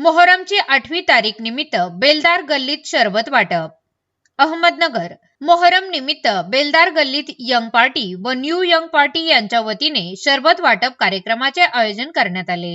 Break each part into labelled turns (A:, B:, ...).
A: मोहरमची आठवी तारीख निमित्त बेलदार गल्लीत शरबत वाटप. अहमदनगर मोहरम निमित्त बेलदार गल्लीत यंग पार्टी व न्यू यंग पार्टी यांच्या वतीने शरबत वाटप कार्यक्रमाचे आयोजन करण्यात आले.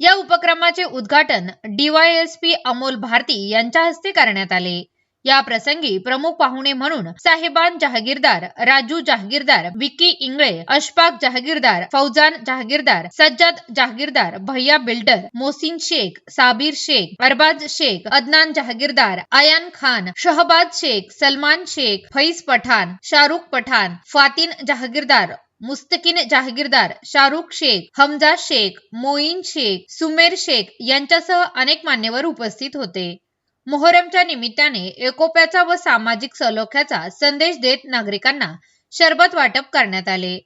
A: या उपक्रमाचे उद्घाटन डीवायएसपी अमोल भारती यांच्या हस्ते करण्यात आले. या प्रसंगी प्रमुख पाहुणे म्हणून साहेबान जहागीरदार राजू जहागीरदार विकी इंगळे अशफाक जहागीरदार फौजान जहागीरदार सज्जाद जहागीरदार भैया बिल्डर मोसिन शेख साबीर शेख अरबाज शेख अदनान जहागीरदार आयान खान शहबाज शेख सलमान शेख फैज पठाण शाहरुख पठाण फातिन जहागीरदार मुस्तकिन जहागीरदार शाहरुख शेख हमजा शेख मोईन शेख सुमेर शेख यांच्यासह अनेक मान्यवर उपस्थित होते. मोहरमच्या निमित्ताने एकोप्याचा व सामाजिक सलोख्याचा संदेश देत नागरिकांना शरबत वाटप करण्यात आले.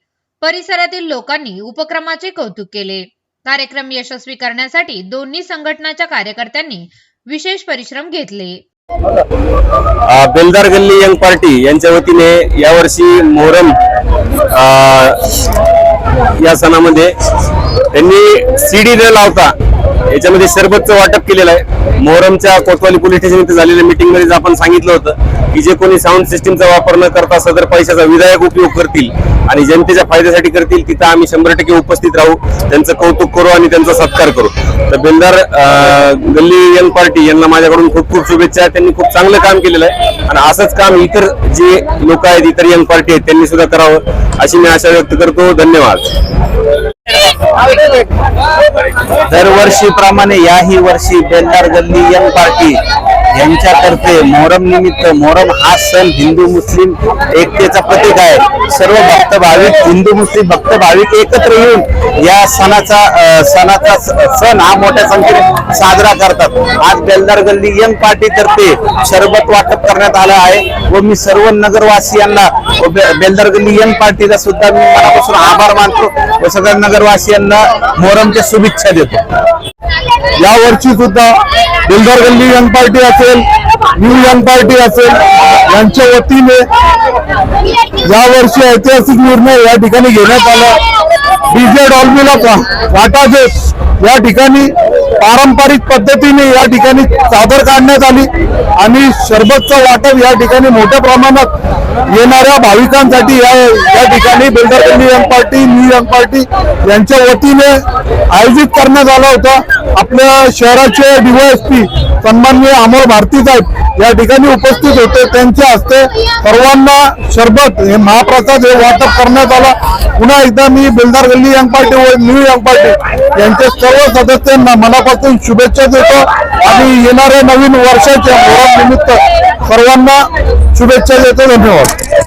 A: परिसरातील लोकांनी उपक्रमाचे कौतुक केले. कार्यक्रम यशस्वी करण्यासाठी दोन्ही संघटनाच्या कार्यकर्त्यांनी विशेष परिश्रम घेतले.
B: बेलदार गल्ली यंग पार्टी यांच्या वतीने यावर्षी मोहरम या सणामध्ये त्यांनी सीडी न लावता याच्यामध्ये सरबतचं वाटप केलेलं आहे. मोहरमच्या कोतवाली पोलीस स्टेशन इथे झालेल्या मीटिंगमध्ये आपण सांगितलं होतं की जे कोणी साऊंड सिस्टीमचा वापर न करता सदर पैशाचा विधायक उपयोग करतील आणि जनतेच्या फायद्यासाठी करतील तिथं आम्ही शंभर टक्के उपस्थित राहू त्यांचं कौतुक करू आणि त्यांचा सत्कार करू. तर बेलदार गल्ली यंग पार्टी यांना माझ्याकडून खूप खूप शुभेच्छा. त्यांनी खूप चांगलं काम केलेलं आहे. आणि असंच काम इतर जे लोक आहेत इतर यंग पार्टी आहेत त्यांनी सुद्धा करावं अशी मी आशा व्यक्त करतो. धन्यवाद.
C: दरवर्षीप्रमाणे याही वर्षी बेलदार गल्ली यंग पार्टी. यांच्यातर्फे मोहरम निमित्त मोहरम हा सण हिंदू मुस्लिम एकतेचा प्रतीक आहे. सर्व भक्त भाविक हिंदू मुस्लिम भक्त भाविक एकत्र येऊन या सणाचा सणाचा सण हा मोठ्या संख्येने साजरा करतात. आज बेलदार गल्ली यंग पार्टी सरबत शरबत वाटप करण्यात आलं आहे व मी सर्व नगरवासियांना व बेलदार गल्ली यंग पार्टीचा सुद्धा मी मनापासून आभार मानतो व सगळ्या नगरवासियांना मोहरमच्या शुभेच्छा देतो.
D: या वर्षी सुद्धा दिलदार गल्ली यंग पार्टी असेल न्यू यंग पार्टी असेल यांच्या वतीने या वर्षी ऐतिहासिक निर्णय या ठिकाणी घेण्यात आला. डीजे डॉल्बीला वाटा देत या ठिकाणी पारंपरिक पद्धतीने या ठिकाणी चादर काढण्यात आली आणि सरबतचं वाटप या ठिकाणी मोठ्या प्रमाणात येणाऱ्या भाविकांसाठी या या ठिकाणी builder new young party new young party यांच्या वतीने आयोजित करण्यात आला होता. आपल्या शहराचे डीवायएसपी सन्माननीय अमोल भारती साहेब या ठिकाणी उपस्थित होते. त्यांच्या हस्ते सर्वांना शरबत हे महाप्रसाद हे वाटप करण्यात आला. पुन्हा एकदा मी बिल्डर गल्ली यंग पार्टी व न्यू यंग पार्टी यांच्या सर्व सदस्यांना मनापासून शुभेच्छा देतो. आणि येणाऱ्या नवीन वर्षाच्या निमित्त सर्वांना शुभेच्छा देतो. धन्यवाद.